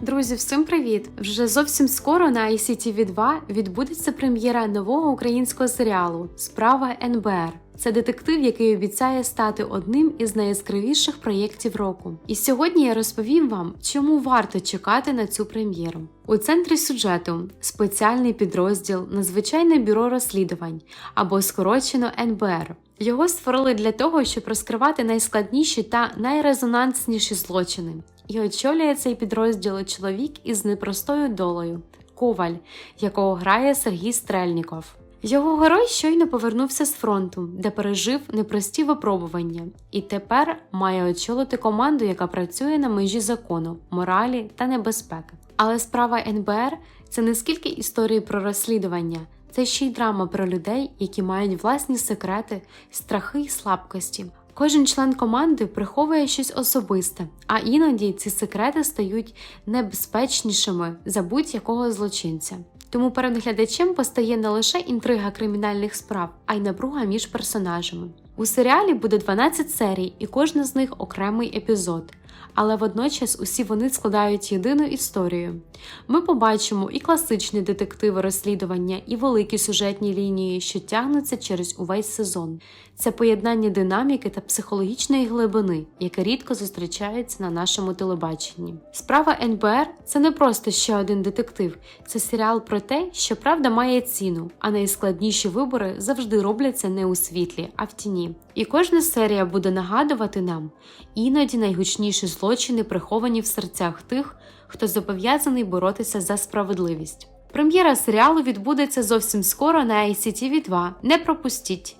Друзі, всім привіт! Вже зовсім скоро на ICTV 2 відбудеться прем'єра нового українського серіалу Справа НБР. Це детектив, який обіцяє стати одним із найяскравіших проєктів року. І сьогодні я розповім вам, чому варто чекати на цю прем'єру. У центрі сюжету спеціальний підрозділ Надзвичайне бюро розслідувань або скорочено НБР. Його створили для того, щоб розкривати найскладніші та найрезонансніші злочини. І очолює цей підрозділ чоловік із непростою долею Коваль, якого грає Сергій Стрельніков. Його герой щойно повернувся з фронту, де пережив непрості випробування, і тепер має очолити команду, яка працює на межі закону, моралі та небезпеки. Але справа НБР це не скільки історії про розслідування, це ще й драма про людей, які мають власні секрети, страхи й слабкості. Кожен член команди приховує щось особисте, а іноді ці секрети стають небезпечнішими за будь-якого злочинця. Тому перед глядачем постає не лише інтрига кримінальних справ, а й напруга між персонажами. У серіалі буде 12 серій, і кожна з них окремий епізод. Але водночас усі вони складають єдину історію. Ми побачимо і класичні детективи розслідування, і великі сюжетні лінії, що тягнуться через увесь сезон. Це поєднання динаміки та психологічної глибини, яке рідко зустрічається на нашому телебаченні. Справа НБР це не просто ще один детектив, це серіал про те, що правда має ціну, а найскладніші вибори завжди робляться не у світлі, а в тіні. І кожна серія буде нагадувати нам, іноді найгучніші злочини приховані в серцях тих, хто зобов'язаний боротися за справедливість. Прем'єра серіалу відбудеться зовсім скоро на ICTV 2. Не пропустіть!